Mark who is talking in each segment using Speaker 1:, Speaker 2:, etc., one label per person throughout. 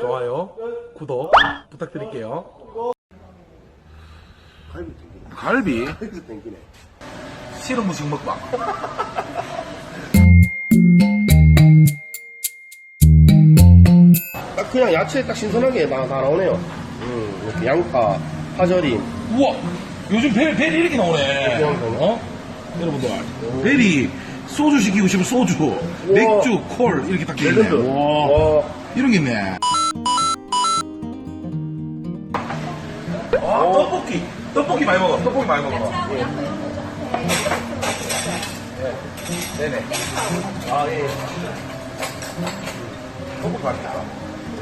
Speaker 1: 좋아요, 구독 부탁드릴게요.
Speaker 2: 갈비 땡기네.
Speaker 1: 갈비,
Speaker 2: 갈비 땡기네.
Speaker 1: 싫은 무식 먹방.
Speaker 2: 딱 그냥 야채 딱 신선하게 다, 다 나오네요. 음, 이렇게 양파, 파절임.
Speaker 1: 우와, 요즘 벨, 벨이 이렇게 나오네. 어? 여러분들, 벨이 소주 시키고 싶으면 소주, 맥주, 콜 이렇게 딱. 있네. 와,
Speaker 2: 와.
Speaker 1: 이런 게 있네. 아, 떡볶이. 떡볶이 많이 먹어. 떡볶이 많이 먹어. 네네. 아, 예. 떡볶이 맛있다.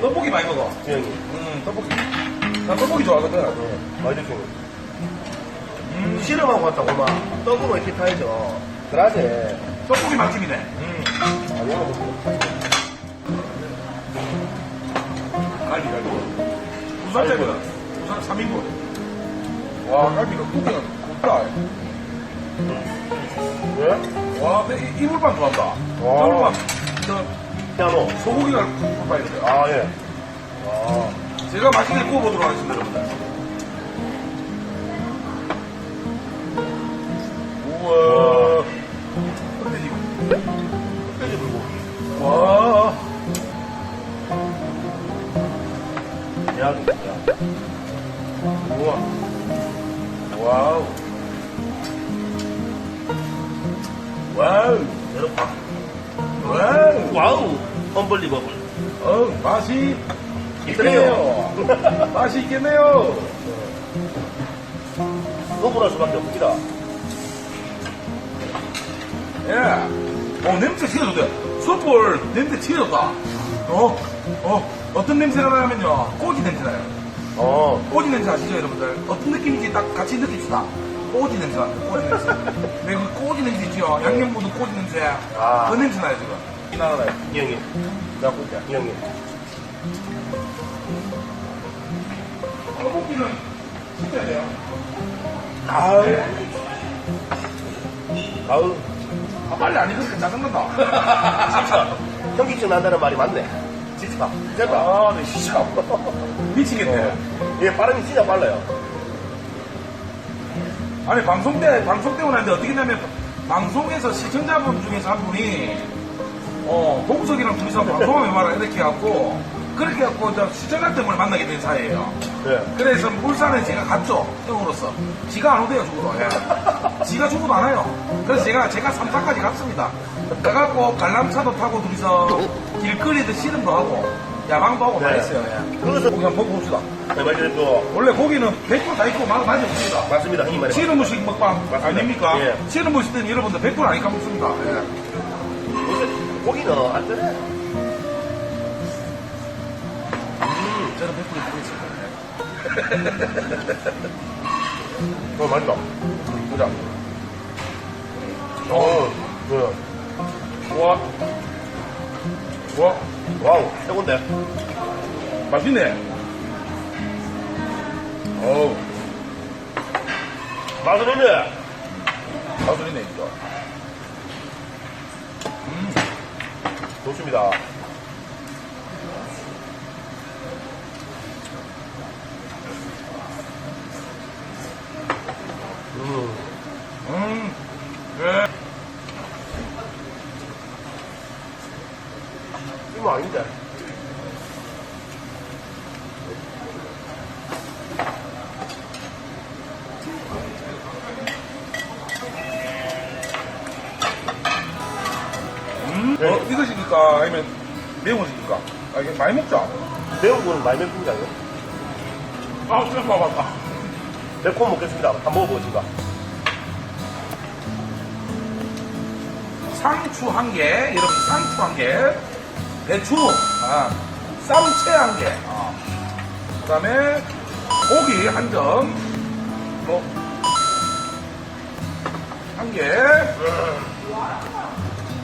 Speaker 1: 떡볶이 많이 먹어.
Speaker 2: 주영이.
Speaker 1: 음, 떡볶이. 나 떡볶이 좋아하거든.
Speaker 2: 많이 드시네. 음, 씨름하고 갔다고 막 떡으로 이렇게 타야죠. 그러지.
Speaker 1: 떡볶이 맛집이네. 음.
Speaker 2: 아, 이거 먹고.
Speaker 1: 갈비, 갈비. 부산짜리다. 부산 3인분. 와, 갈비가 고기가 곱다.
Speaker 2: 왜?
Speaker 1: 와, 이- 이물빵 좋아한다.
Speaker 2: 와.
Speaker 1: 이물빵. 저,
Speaker 2: 피아노.
Speaker 1: 소고기가 곱다이는데
Speaker 2: 아, 예. 아,
Speaker 1: 제가 맛있게 구워보도록 하겠습니다, 여러분들. 우와. 흑돼지.
Speaker 2: 흑돼지 불고기.
Speaker 1: 와.
Speaker 2: 대학이다, 대학.
Speaker 1: 우와. 와우. 와우.
Speaker 2: 여러분,
Speaker 1: 와우.
Speaker 2: 와우. 언벌리버블.
Speaker 1: 어, 맛이
Speaker 2: 있네요.
Speaker 1: 맛이 있겠네요.
Speaker 2: 너무할 수밖에 없습니다.
Speaker 1: 예. 어, 냄새 좋대. 숯불 냄새 좋다. 어, 어, 어떤 냄새가 나냐면요. 꼬지 냄새 나요.
Speaker 2: 어.
Speaker 1: 꼬지 냄새 아시죠, 여러분들? 어떤 느낌인지 딱 같이 느낍시다. 꼬지 냄새 나요. 꼬지 냄새. 네, 그 꼬지 냄새 있죠? 양념 묻은 꼬지 냄새.
Speaker 2: 아.
Speaker 1: 그 냄새 나요, 지금. 이 나라에.
Speaker 2: 이 형님. 내가 볼게. 이 형님.
Speaker 1: 떡볶이는 시켜야 돼요.
Speaker 2: 아우. 아우.
Speaker 1: 아, 빨리 안 익으니까 짜증난다.
Speaker 2: 진짜. 현기증 난다는 말이 맞네. 진짜. 진짜.
Speaker 1: 아, 네, 진짜. 미치겠네.
Speaker 2: 얘 빠름이 진짜 빨라요.
Speaker 1: 아니 방송 때 방송 때문에 하는데 어떻게 되냐면 방송에서 시청자분 중에서 한 분이 어 동석이랑 둘이서 방송하면 말을 이렇게 해갖고 그렇게 해갖고 저 시청자 때문에 만나게 된 사이예요.
Speaker 2: 네.
Speaker 1: 그래서 울산에 제가 갔죠 형으로서 지가 안 오대요 죽어도 예. 지가 죽어도 안 와요. 그래서 제가 제가 삼사까지 갔습니다. 가갖고 관람차도 타고 둘이서 길거리에서 씨름도 하고 야방도 하고 다
Speaker 2: 네.
Speaker 1: 했어요. 예.
Speaker 2: 그래서
Speaker 1: 고기 한번 먹어봅시다.
Speaker 2: 네, 말대로
Speaker 1: 원래 고기는 100%다 있고 맛 많이 없습니다.
Speaker 2: 맞습니다. 이 말이.
Speaker 1: 치는 음식 먹방
Speaker 2: 맞습니다.
Speaker 1: 아닙니까?
Speaker 2: 예.
Speaker 1: 치는 음식 때는 여러분들 100% 아니까 먹습니다. 예.
Speaker 2: 요새 고기는 안 되네.
Speaker 1: 저는 100% 먹겠습니다.
Speaker 2: 어, 맛있다.
Speaker 1: 보자.
Speaker 2: 어, 네.
Speaker 1: 와. 와.
Speaker 2: 와우, 최고인데.
Speaker 1: 맛있네. 어우.
Speaker 2: 있네.
Speaker 1: 가수리네, 진짜.
Speaker 2: 좋습니다. 음,
Speaker 1: 음. 네.
Speaker 2: 이거 아닌데.
Speaker 1: 음.
Speaker 2: 네.
Speaker 1: 어, 이거 시킬까? 아니면 매운 거 시킬까? 아, 이게 많이 먹자.
Speaker 2: 매운 거는 많이 맵니다 아니에요?
Speaker 1: 아, 그래, 봐봐.
Speaker 2: 매콤 먹겠습니다. 한번 먹어보겠습니다.
Speaker 1: 상추 한 개, 여러분 상추 한 개, 배추, 아, 쌈채 한 개, 아. 그 다음에 고기 한 점, 뭐, 한 개,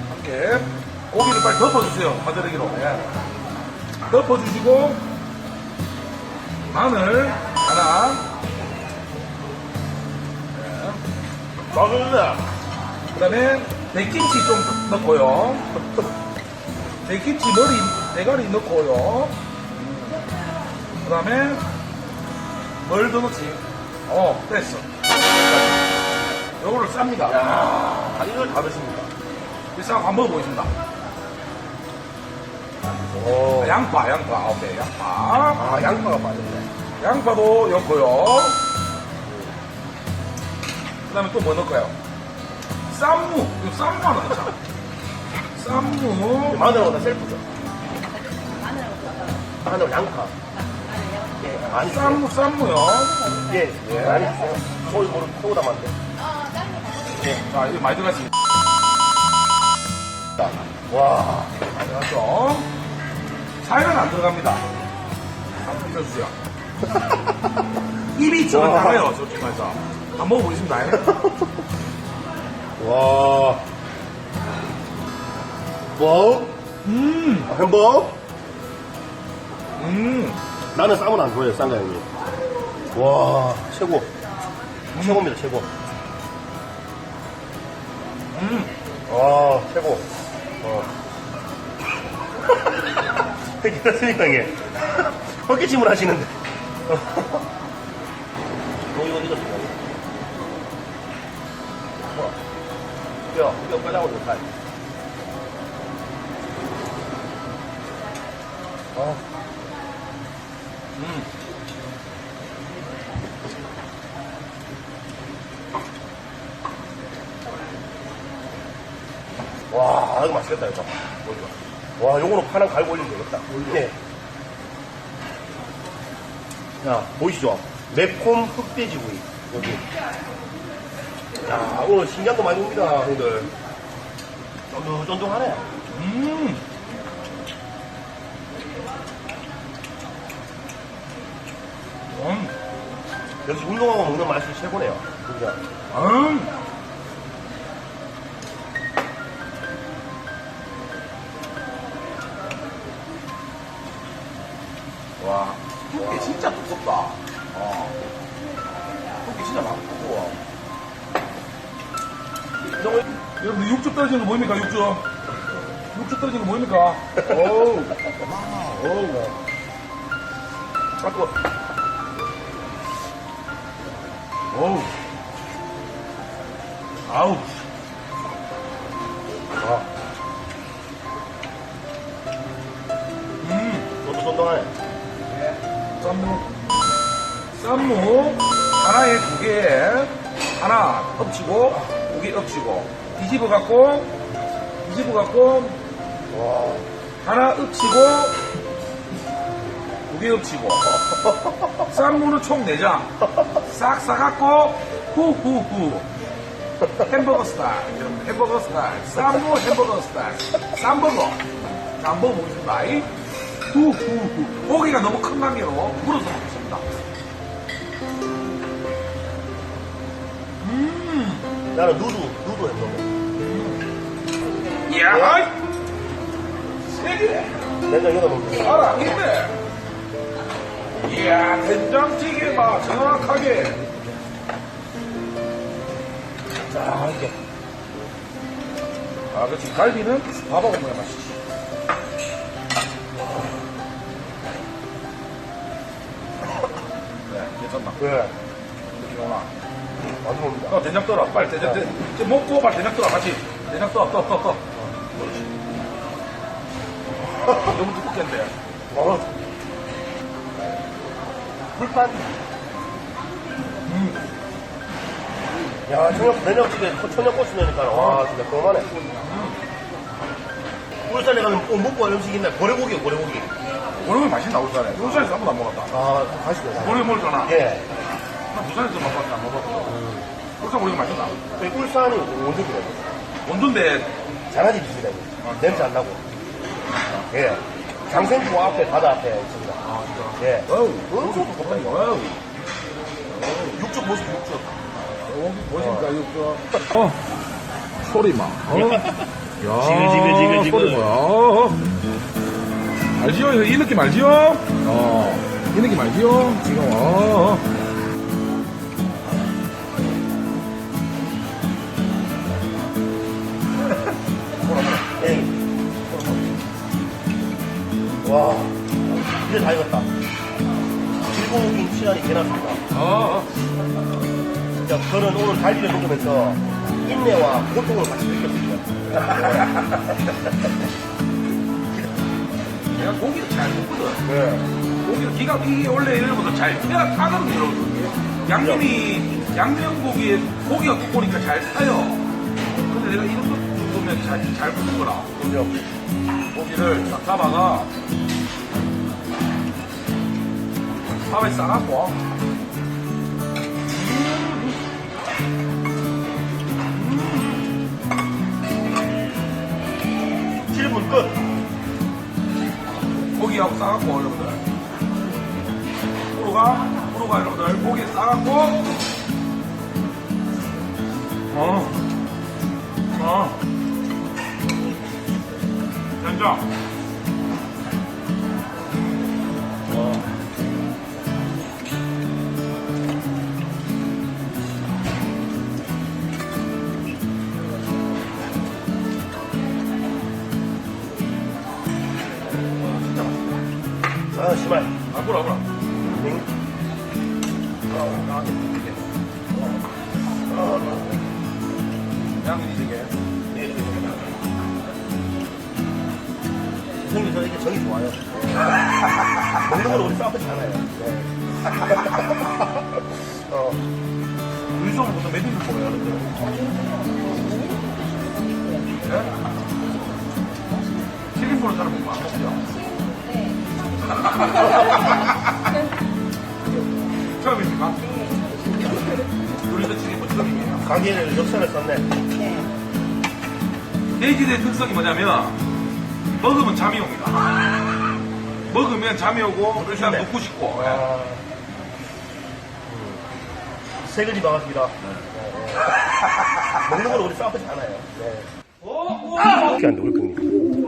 Speaker 1: 한 개, 고기를 빨리 덮어주세요, 마드레기로. 예. 덮어주시고, 마늘 하나,
Speaker 2: 맛은 있네.
Speaker 1: 그 다음에 백김치 좀 넣고요. 백김치 머리 대가리 넣고요. 그 다음에 뭘 더 넣지? 어, 됐어. 요거를 쌉니다.
Speaker 2: 야, 이걸 다 드십니다.
Speaker 1: 비싸고 한번 먹어보겠습니다.
Speaker 2: 오.
Speaker 1: 아, 양파, 양파. 오케이, 양파.
Speaker 2: 아, 양파가 빠졌네.
Speaker 1: 양파도 넣고요. 그 다음에 또 뭐 넣을까요? 쌈무. 이거 쌈무 하나 넣자. 쌈무.
Speaker 2: 마늘보다 셀프죠. 마늘, 양파. 예, 많이 주세요.
Speaker 1: 쌈무, 쌈무요.
Speaker 2: 예, 예, 많이 주세요. 소이 모르 소다 만데.
Speaker 1: 자, 이게 많이 들어갔습니다.
Speaker 2: 와,
Speaker 1: 많이 들어갔죠? 살은 안 들어갑니다. 한번 드셔주세요. 입이 저는
Speaker 2: 와.
Speaker 1: 달아요, 솔직히 말해서. 한번 먹어보겠습니다.
Speaker 2: 와. 뭐?
Speaker 1: 음,
Speaker 2: 햄버거?
Speaker 1: 음.
Speaker 2: 나는 쌈은 안 좋아해요, 쌈가 형님. 와, 최고. 최고입니다, 최고.
Speaker 1: 음.
Speaker 2: 와, 최고. 어. 괜찮습니까, 이게? 헛기침을 하시는데. 어, 이거 익었습니 다. 뭐? 뼈, 뼈 꺼장으로 좋다. 아,
Speaker 1: 음.
Speaker 2: 와, 이거 맛있겠다, 이거. 와, 요거로 파는 갈고 올리면 되겠다. 네. 자, 보이시죠? 매콤 흑돼지구이. 여기. 야, 오늘 신기한 거 많이 옵니다, 형들. 쫀득쫀득하네.
Speaker 1: 음. 음.
Speaker 2: 역시 운동하고 먹는 맛이 최고네요. 진짜.
Speaker 1: 음. 와, 두께 진짜 두껍다. 어. 두께 진짜 많고 여러분들 육즙 떨어지는 거 보입니까, 육즙? 육즙 떨어지는 거 보입니까? 오우. 오우. 자꾸. 오우. 아우.
Speaker 2: 아,
Speaker 1: 음.
Speaker 2: 쫀득쫀득하네.
Speaker 1: 쌈무. 쌈무. 하나에 두 개에 하나 엎치고, 두개 엎치고. 뒤집어 갖고, 뒤집어 갖고,
Speaker 2: 와,
Speaker 1: 하나 엎치고, 두개 엎치고. 쌈무는 총 4장. 싹 싸갖고, 후후후. 햄버거 스타일. 햄버거 스타일. 쌈무 햄버거 스타일. 쌈버거. 자, 한번 먹겠습니다. 이 후후후. 고기가 너무 큰 관계로 물어서 먹겠습니다. 음.
Speaker 2: 나는 누드, 누드 햄버거.
Speaker 1: 이야! 세 개!
Speaker 2: 내가 이거 먹는 거.
Speaker 1: 알아, 있네! 이야, 된장찌개 맛 정확하게. 자, 이게. 아, 그렇지. 갈비는 밥하고 먹어야 맛있지. 네, 괜찮나?
Speaker 2: 왜?
Speaker 1: 이렇게 오나?
Speaker 2: 많이 먹는다.
Speaker 1: 어, 된장 떠라. 빨리 된장, 된 이제 먹고 빨리 된장 떠라. 같이. 된장 떠, 떠, 떠, 떠. 너무 두껍겠는데.
Speaker 2: 어. 불판.
Speaker 1: 음.
Speaker 2: 야, 청양, 된장찌개 청양 고추 넣으니까, 와, 진짜 그만해. 울산에 가면 꼭 먹고 갈 음식 있나? 고래고기요, 고래고기.
Speaker 1: 오늘 맛있나, 울산에? 울산에서 한 번도 안 먹었다.
Speaker 2: 아, 가시죠.
Speaker 1: 오래 먹었잖아.
Speaker 2: 예.
Speaker 1: 나 부산에서 맛봤지, 안 먹었어. 울산 오리가 맛있나?
Speaker 2: 저희 울산이 원주기래요.
Speaker 1: 원두인데,
Speaker 2: 장아지 비슷해요. 냄새 안 나고. 예. 장생구 앞에, 바다 앞에 있습니다.
Speaker 1: 아, 진짜.
Speaker 2: 예.
Speaker 1: 어우, 소도 곱다, 이거. 어우. 육즙 모습, 육즙. 여기 보십니까, 육즙. 어, 소리 막. 어? 야,
Speaker 2: 지글지글지글지글.
Speaker 1: 소리 뭐야. 어. 알지요? 이 느낌 알지요? 어, 이 느낌 알지요? 지금, 어.
Speaker 2: 이제 다 익었다. 질고기 시간이 지났습니다.
Speaker 1: 어, 어.
Speaker 2: 진짜 저는 오늘 갈비를 먹으면서 인내와 고통을 같이 느꼈습니다.
Speaker 1: 내가 고기를 잘 먹거든.
Speaker 2: 네.
Speaker 1: 고기를 기가 이게 원래 이래보다 잘 내가 타거든요, 여러분. 양념이 양념 고기에 고기가 두꺼우니까 잘 타요. 근데 내가 이 정도 정도면 잘, 잘 굽는 거라. 고기를 딱 잡아가 밥에 싸갖고
Speaker 2: 칠분 끝.
Speaker 1: 고기하고 싸갖고 여러분들. 프로가 프로가 여러분들. 고기에 싸갖고. 어. 어. 된장
Speaker 2: 아, 씨발.
Speaker 1: 아 뭐라 뭐라
Speaker 2: 응.
Speaker 1: 어, 나한테 이게 양이 이게
Speaker 2: 형님, 저 이게 정이 좋아요. 먹는 걸 우리 싸우지 않아요. 네.
Speaker 1: 처음입니까? 우리도 7인분 처음이에요
Speaker 2: 가게를 역사를 썼네.
Speaker 1: 돼지의 특성이 뭐냐면 먹으면 잠이 옵니다. 먹으면 잠이 오고 일단
Speaker 2: 네.
Speaker 1: 먹고 싶고 예.
Speaker 2: 아. 세근이 반갑습니다. 네. 먹는 걸 우리 싸우지 않아요. 네.
Speaker 1: 오, 오.
Speaker 2: 어떻게 안 돼, 우리 형님.